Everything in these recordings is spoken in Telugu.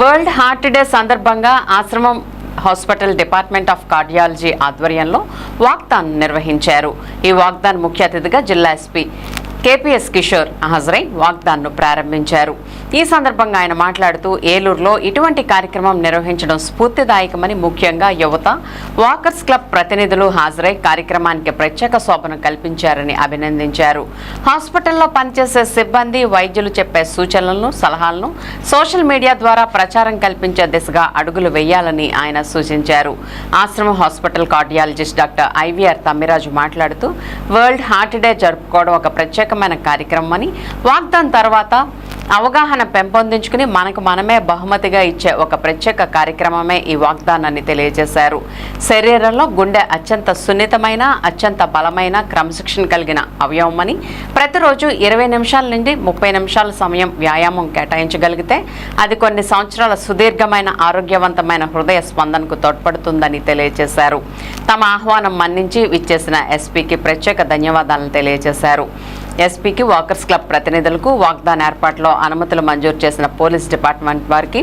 వరల్డ్ హార్ట్ డే సందర్భంగా ఆశ్రమం హాస్పిటల్ డిపార్ట్మెంట్ ఆఫ్ కార్డియాలజీ ఆధ్వర్యంలో వాగ్దాన్ నిర్వహించారు. ఈ వాగ్దాన్ ముఖ్య అతిథిగా జిల్లా ఎస్పీ కేపీఎస్ కిషోర్ హాజరై వాగ్దాన్ను ప్రారంభించారు. ఈ సందర్భంగా ఆయన మాట్లాడుతూ ఏలూరులో ఇటువంటి కార్యక్రమం నిర్వహించడం స్ఫూర్తిదాయకమని ముఖ్యంగా యువత వాకర్స్ క్లబ్ ప్రతినిధులు హాజరై కార్యక్రమానికి ప్రత్యేక శోభను కల్పించారని అభినందించారు. హాస్పిటల్లో పనిచేసే సిబ్బంది వైద్యులు చెప్పే సూచనలను సలహాలను సోషల్ మీడియా ద్వారా ప్రచారం కల్పించే దిశగా అడుగులు వేయాలని ఆయన సూచించారు. Ashram hospital cardiologist doctor IVR Tammiraju మాట్లాడుతూ వరల్డ్ హార్ట్ డే జరుపుకోవడం ఒక ప్రత్యేకమైన కార్యక్రమం అని. వాగ్దాన్ తర్వాత అవగాహన పెంపొందించుకుని మనకు మనమే బహుమతిగా ఇచ్చే ఒక ప్రత్యేక కార్యక్రమమే ఈ వాగ్దానాన్ని తెలియజేశారు. శరీరంలో గుండె అత్యంత సున్నితమైన అత్యంత బలమైన క్రమశిక్షణ కలిగిన అవయవమని ప్రతిరోజు ఇరవై నిమిషాల నుండి ముప్పై నిమిషాల సమయం వ్యాయామం కేటాయించగలిగితే అది కొన్ని సంవత్సరాల సుదీర్ఘమైన ఆరోగ్యవంతమైన హృదయ స్పందనకు తోడ్పడుతుందని తెలియజేశారు. తమ ఆహ్వానం మన్నించి విచ్చేసిన ఎస్పీకి ప్రత్యేక ధన్యవాదాలను తెలియజేశారు. ఎస్పీకి వాకర్స్ క్లబ్ ప్రతినిధులకు వాగ్దాన్ ఏర్పాట్లో అనుమతులు మంజూరు చేసిన పోలీస్ డిపార్ట్మెంట్ వారికి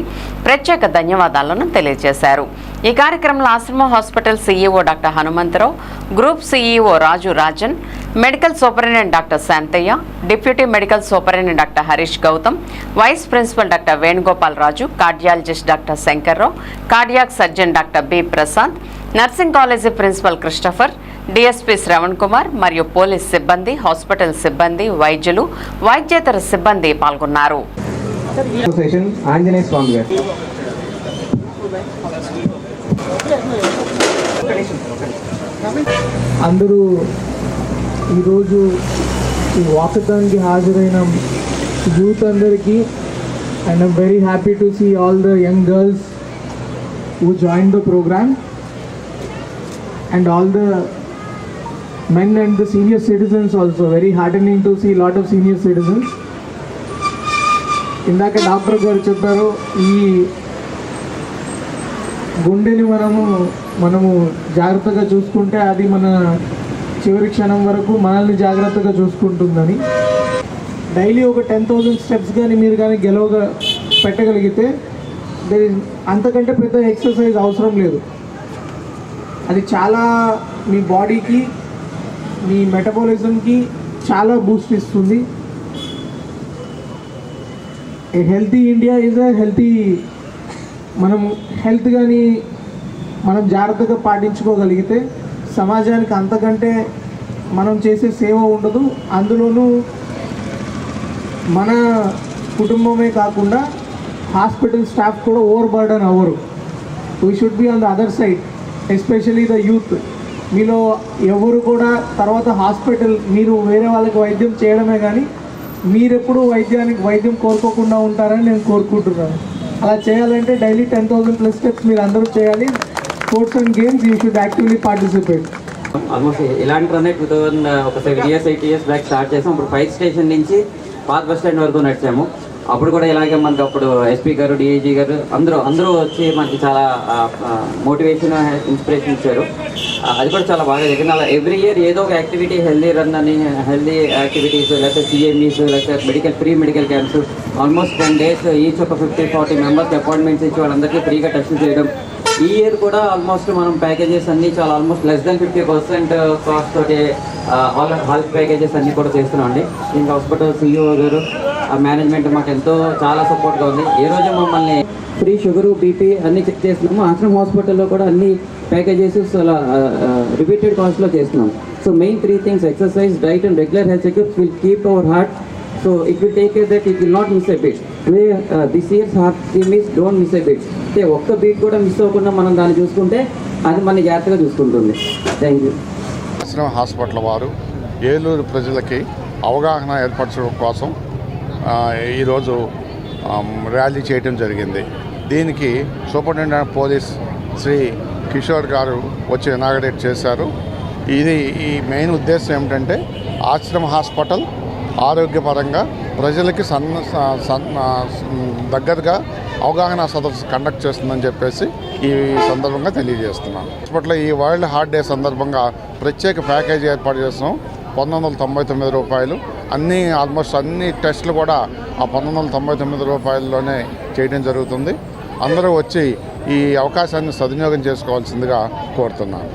ప్రత్యేక ధన్యవాదాలను తెలియజేశారు. ఈ కార్యక్రమంలో Ashram hospital CEO doctor Hanumantha Rao group CEO Raju Rajan medical superintendent doctor Shantaiah deputy medical superintendent doctor Harish Gautam vice principal doctor Venugopal Raju cardiologist doctor Shankar Rao cardiac surgeon doctor B Prasad nursing college principal Christopher DSP Sravan Kumar మరియు పోలీస్ సిబ్బంది హాస్పిటల్ సిబ్బంది వైద్యులు వైద్యేతర సిబ్బంది పాల్గొన్నారు. అందరూ ఈరోజు ఈ వాకథాన్కి హాజరైన యూత్ అందరికీ and I'm very happy to see all the young girls who join the programme and all the men and the senior citizens also very heartening to see lot of senior citizens ఇందాక డాక్టర్ గారు చెప్పారు ఈ గుండెని మనము మనము జాగ్రత్తగా చూసుకుంటే అది మన చివరి క్షణం వరకు మనల్ని జాగ్రత్తగా చూసుకుంటుందని. డైలీ ఒక టెన్ థౌజండ్ స్టెప్స్ కానీ మీరు కానీ గెలవగా పెట్టగలిగితే there అంతకంటే పెద్ద ఎక్సర్సైజ్ అవసరం లేదు. అది చాలా మీ బాడీకి మీ మెటబాలిజంకి చాలా బూస్ట్ ఇస్తుంది. A healthy India is a healthy మనం హెల్త్ కానీ మనం జాగ్రత్తగా పాటించుకోగలిగితే సమాజానికి అంతకంటే మనం చేసే సేవ ఉండదు. అందులోనూ మన కుటుంబమే కాకుండా హాస్పిటల్ స్టాఫ్ కూడా ఓవర్ బర్డన్ అవ్వరు. We should be on the other side especially the youth మీలో ఎవరు కూడా తర్వాత హాస్పిటల్ మీరు వేరే వాళ్ళకి వైద్యం చేయడమే కానీ మీరెప్పుడు వైద్యానికి వైద్యం కోరుకోకుండా ఉంటారని నేను కోరుకుంటున్నాను. అలా చేయాలంటే daily ten thousand plus steps మీరు అందరూ చేయాలి. Sports and games you should actively participate almost ఇలాంటి రన్ టూ థౌసండ్ ఒక seven years eight years back start చేసాం. ఇప్పుడు ఫైవ్ స్టేషన్ నుంచి పాత బస్ స్టాండ్ వరకు నడిచాము. అప్పుడు కూడా ఇలాగే మనకి అప్పుడు ఎస్పీ గారు డిఐజీ గారు అందరూ అందరూ వచ్చి మనకి చాలా మోటివేషన్ ఇన్స్పిరేషన్ ఇచ్చారు. అది కూడా చాలా బాగా జరిగింది. అలా ఎవ్రీ ఇయర్ ఏదో ఒక యాక్టివిటీ హెల్దీ రన్ అని హెల్దీ యాక్టివిటీస్ లేకపోతే సిఎంఈస్ లేకపోతే medical free medical camps almost ten days each ఒక ఫిఫ్టీ ఫార్టీ మెంబర్స్ అపాయింట్మెంట్స్ ఇచ్చి వాళ్ళందరికీ ఫ్రీగా టెస్ట్ చేయడం. ఈ ఇయర్ కూడా ఆల్మోస్ట్ మనం ప్యాకేజెస్ అన్ని చాలా almost less than fifty percent cost తోటి ఆల్ హెల్త్ ప్యాకేజెస్ అన్ని కూడా చేస్తున్నాం అండి. ఇంకా హాస్పిటల్ సిఇఓ గారు మేనేజ్మెంట్ మాకు ఎంతో చాలా సపోర్ట్గా ఉంది. ఏ రోజు మమ్మల్ని ఫ్రీ షుగరు బీపీ అన్ని చెక్ చేస్తున్నాము. ఆశ్రమ్ హాస్పిటల్లో కూడా అన్ని ప్యాకేజెస్ అలా రిపీటెడ్ కాస్ట్లో చేస్తున్నాం. So main three things exercise diet and regular health checkups will keep our heart so it will take care that it will not miss a beat this years heart miss don't miss a beat అంటే ఒక్క బీట్ కూడా మిస్ అవ్వకుండా మనం దాన్ని చూసుకుంటే అది మన జాగ్రత్తగా చూసుకుంటుంది. థ్యాంక్ యూ ఆశ్రమ హాస్పిటల్ వారు ఏలూరు ప్రజలకి అవగాహన ఏర్పరచడం కోసం ఈరోజు ర్యాలీ చేయటం జరిగింది. దీనికి సూపరింటెండెంట్ పోలీస్ శ్రీ కిషోర్ గారు వచ్చి ఇనాగరేట్ చేశారు. ఇది ఈ మెయిన్ ఉద్దేశం ఏమిటంటే ఆశ్రమ హాస్పిటల్ ఆరోగ్యపరంగా ప్రజలకి సన్న సన్న దగ్గరగా అవగాహన సదస్సు కండక్ట్ చేస్తుందని చెప్పేసి ఈ సందర్భంగా తెలియజేస్తున్నాను. హాస్పిటల్ ఈ వరల్డ్ హార్ట్ డే సందర్భంగా ప్రత్యేక ప్యాకేజీ ఏర్పాటు చేస్తాం పంతొమ్మిది వందల తొంభై తొమ్మిది రూపాయలు. అన్ని ఆల్మోస్ట్ అన్ని టెస్టులు కూడా ఆ పంతొమ్మిది వందల తొంభై తొమ్మిది రూపాయల్లోనే చేయడం జరుగుతుంది. అందరూ వచ్చి ఈ అవకాశాన్ని సద్వినియోగం చేసుకోవాల్సిందిగా కోరుతున్నాను.